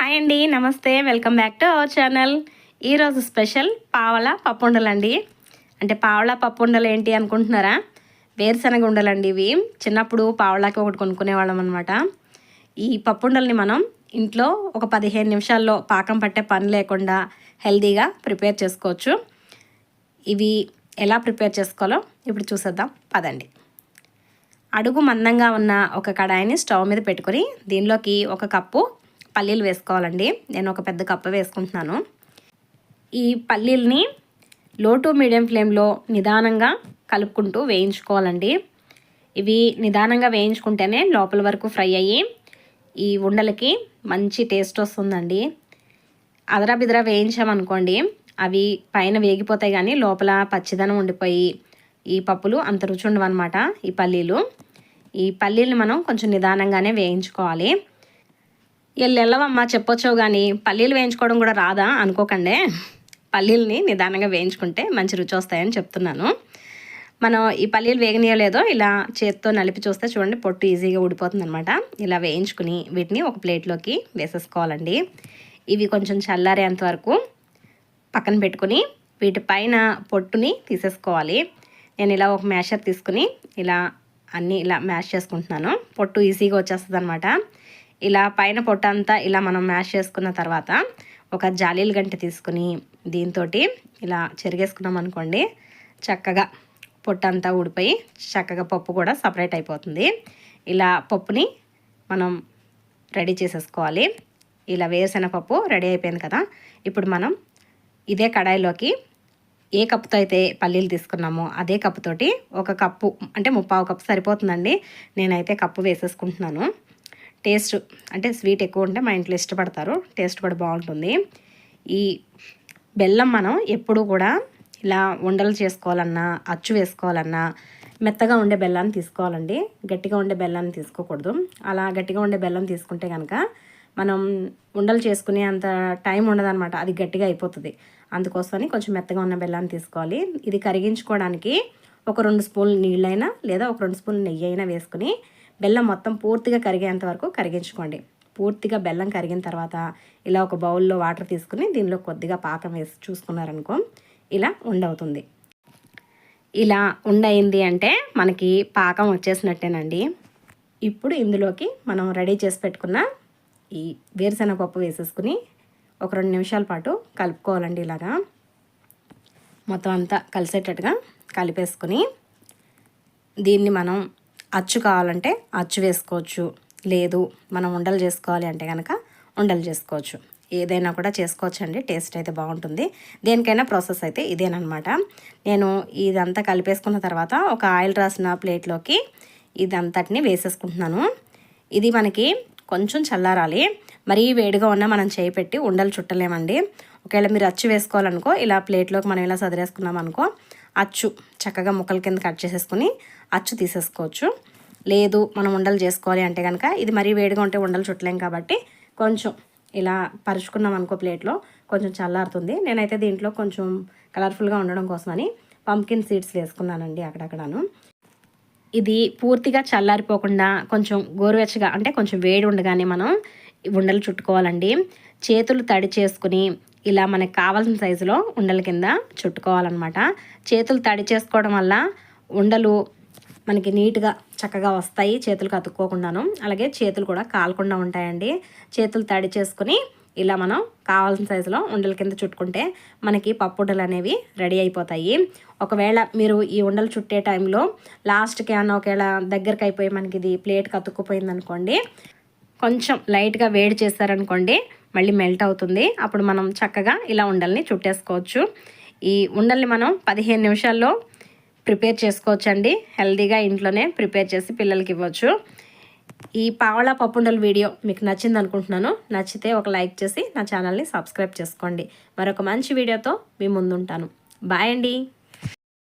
Hi అండి నమస్తే. Welcome back to our channel ఈరోజు స్పెషల్ పావల పప్పుండలు అండి అంటే పావల పప్పుండలు ఏంటి అనుకుంటున్నారా? వేరుశనగ ఉండలండి ఇవి. చిన్నప్పుడు పావలాకి ఒకటి కొనుక్కునేవాళ్ళం అనమాట ఈ పప్పుండల్ని మనం ఇంట్లో ఒక పదిహేను నిమిషాల్లో పాకం పట్టే పని లేకుండా హెల్తీగా ప్రిపేర్ చేసుకోవచ్చు. ఇవి ఎలా ప్రిపేర్ చేసుకోవాలో ఇప్పుడు చూసేద్దాం. పదండి. అడుగు మందంగా ఉన్న ఒక కడాయిని స్టవ్ మీద పెట్టుకొని దీనిలోకి ఒక కప్పు పల్లీలు వేసుకోవాలండి. నేను ఒక పెద్ద కప్పు వేసుకుంటున్నాను. ఈ పల్లీల్ని లో టు మీడియం ఫ్లేమ్లో నిదానంగా కలుపుకుంటూ వేయించుకోవాలండి. ఇవి నిదానంగా వేయించుకుంటేనే లోపల వరకు ఫ్రై అయ్యి ఈ ఉండలకి మంచి టేస్ట్ వస్తుందండి. అదరా బిదరా వేయించామనుకోండి అవి పైన వేగిపోతాయి కానీ లోపల పచ్చిదనం ఉండిపోయి ఈ పప్పులు అంత రుచి ఉండవన్నమాట ఈ పల్లీలు. ఈ పల్లీలు మనం కొంచెం నిదానంగానే వేయించుకోవాలి. వెళ్ళవమ్మా చెప్పొచ్చు కానీ పల్లీలు వేయించుకోవడం కూడా రాదా? అనుకోకండి. పల్లీలని నిదానంగా వేయించుకుంటే మంచి రుచి వస్తాయని చెప్తున్నాను. మనం ఈ పల్లీలు వేగనీయలేదో ఇలా చేత్తో నలిపి చూస్తే చూడండి పొట్టు ఈజీగా ఊడిపోతుంది అనమాట ఇలా వేయించుకుని వీటిని ఒక ప్లేట్లోకి వేసేసుకోవాలండి. ఇవి కొంచెం చల్లారేంత వరకు పక్కన పెట్టుకుని వీటి పైన పొట్టుని తీసేసుకోవాలి. నేను ఇలా ఒక మ్యాషర్ తీసుకుని ఇలా అన్నీ ఇలా మ్యాష్ చేసుకుంటున్నాను. పొట్టు ఈజీగా వచ్చేస్తుంది అనమాట ఇలా పైన పొట్టంతా ఇలా మనం మ్యాష్ చేసుకున్న తర్వాత ఒక జాలీలు గంట తీసుకుని దీంతో ఇలా చెరిగేసుకున్నాం అనుకోండి చక్కగా పొట్టంతా ఊడిపోయి చక్కగా పప్పు కూడా సపరేట్ అయిపోతుంది. ఇలా పప్పుని మనం రెడీ చేసేసుకోవాలి. ఇలా వేసిన పప్పు రెడీ అయిపోయింది కదా. ఇప్పుడు మనం ఇదే కడాయిలోకి ఏ కప్పుతో అయితే పల్లీలు తీసుకున్నామో అదే కప్పుతోటి ఒక కప్పు అంటే ముప్పావు కప్పు సరిపోతుందండి. నేనైతే కప్పు వేసేసుకుంటున్నాను. టేస్ట్ అంటే స్వీట్ ఎక్కువ ఉంటే మా ఇంట్లో ఇష్టపడతారు. టేస్ట్ కూడా బాగుంటుంది. ఈ బెల్లం మనం ఎప్పుడు కూడా ఇలా ఉండలు చేసుకోవాలన్నా అచ్చు వేసుకోవాలన్నా మెత్తగా ఉండే బెల్లాన్ని తీసుకోవాలండి. గట్టిగా ఉండే బెల్లాన్ని తీసుకోకూడదు. అలా గట్టిగా ఉండే బెల్లం తీసుకుంటే కనుక మనం ఉండలు చేసుకునే అంత టైం ఉండదన్నమాట. అది గట్టిగా అయిపోతుంది. అందుకోసమని కొంచెం మెత్తగా ఉన్న బెల్లాన్ని తీసుకోవాలి. ఇది కరిగించుకోవడానికి ఒక రెండు స్పూన్లు నీళ్ళైనా లేదా ఒక రెండు స్పూన్లు నెయ్యి అయినా వేసుకుని బెల్లం మొత్తం పూర్తిగా కరిగేంత వరకు కరిగించుకోండి. పూర్తిగా బెల్లం కరిగిన తర్వాత ఇలా ఒక బౌల్లో వాటర్ తీసుకుని దీనిలో కొద్దిగా పాకం వేసి చూసుకున్నారనుకో ఇలా ఉండవుతుంది. ఇలా ఉండయింది అంటే మనకి పాకం వచ్చేసినట్టేనండి. ఇప్పుడు ఇందులోకి మనం రెడీ చేసి పెట్టుకున్న ఈ వేరుశెనగ పప్పు వేసేసుకుని ఒక రెండు నిమిషాల పాటు కలుపుకోవాలండి ఇలాగా. మొత్తం అంతా కలిసేటట్టుగా కలిపేసుకుని దీన్ని మనం అచ్చు కావాలంటే అచ్చు వేసుకోవచ్చు. లేదు మనం ఉండలు చేసుకోవాలి అంటే కనుక ఉండలు చేసుకోవచ్చు. ఏదైనా కూడా చేసుకోవచ్చు అండి టేస్ట్ అయితే బాగుంటుంది. దేనికైనా ప్రాసెస్ అయితే ఇదేనమాట నేను ఇదంతా కలిపేసుకున్న తర్వాత ఒక ఆయిల్ రాసిన ప్లేట్లోకి ఇదంతటిని వేసేసుకుంటున్నాను. ఇది మనకి కొంచెం చల్లారాలి. మరీ వేడిగా ఉన్నా మనం చేయి పెట్టి ఉండలు చుట్టలేమండి. ఒకవేళ మీరు అచ్చు వేసుకోవాలనుకో ఇలా ప్లేట్లోకి మనం ఇలా సదిరేసుకున్నాం అనుకో అచ్చు. చక్కగా ముక్కల కింద కట్ చేసేసుకుని అచ్చు తీసేసుకోవచ్చు. లేదు మనం ఉండలు చేసుకోవాలి అంటే కనుక ఇది మరీ వేడిగా ఉంటే ఉండలు చుట్టలేం కాబట్టి కొంచెం ఇలా పరుచుకున్నాం అనుకో ప్లేట్లో కొంచెం చల్లారుతుంది. నేనైతే దీంట్లో కొంచెం కలర్ఫుల్గా ఉండడం కోసమని పంకిన్ సీడ్స్ వేసుకున్నానండి అక్కడక్కడను. ఇది పూర్తిగా చల్లారిపోకుండా కొంచెం గోరువెచ్చగా అంటే కొంచెం వేడి ఉండగానే మనం ఉండలు చుట్టుకోవాలండి. చేతులు తడి చేసుకుని ఇలా మనకు కావాల్సిన సైజులో ఉండల కింద చుట్టుకోవాలన్నమాట. చేతులు తడి చేసుకోవడం వల్ల ఉండలు మనకి నీట్గా చక్కగా వస్తాయి. చేతులు కతుక్కోకుండాను అలాగే చేతులు కూడా కాలకుండా ఉంటాయండి. చేతులు తడి చేసుకుని ఇలా మనం కావాల్సిన సైజులో ఉండల కింద చుట్టుకుంటే మనకి పప్పు ఉండలు అనేవి రెడీ అయిపోతాయి. ఒకవేళ మీరు ఈ ఉండలు చుట్టే టైంలో లాస్ట్కి అన్న ఒకవేళ దగ్గరికి అయిపోయి మనకి ఇది ప్లేట్ కతుక్కుపోయింది అనుకోండి కొంచెం లైట్గా వేడి చేస్తారనుకోండి మళ్ళీ మెల్ట్ అవుతుంది. అప్పుడు మనం చక్కగా ఇలా ఉండల్ని చుట్టేసుకోవచ్చు. ఈ ఉండల్ని మనం పదిహేను నిమిషాల్లో ప్రిపేర్ చేసుకోవచ్చండి. హెల్తీగా ఇంట్లోనే ప్రిపేర్ చేసి పిల్లలకి ఇవ్వచ్చు. ఈ పావళ పప్పుండల వీడియో మీకు నచ్చింది అనుకుంటున్నాను. నచ్చితే ఒక లైక్ చేసి నా ఛానల్ని సబ్స్క్రైబ్ చేసుకోండి. మరొక మంచి వీడియోతో మీ ముందుంటాను. బాయ్ అండి.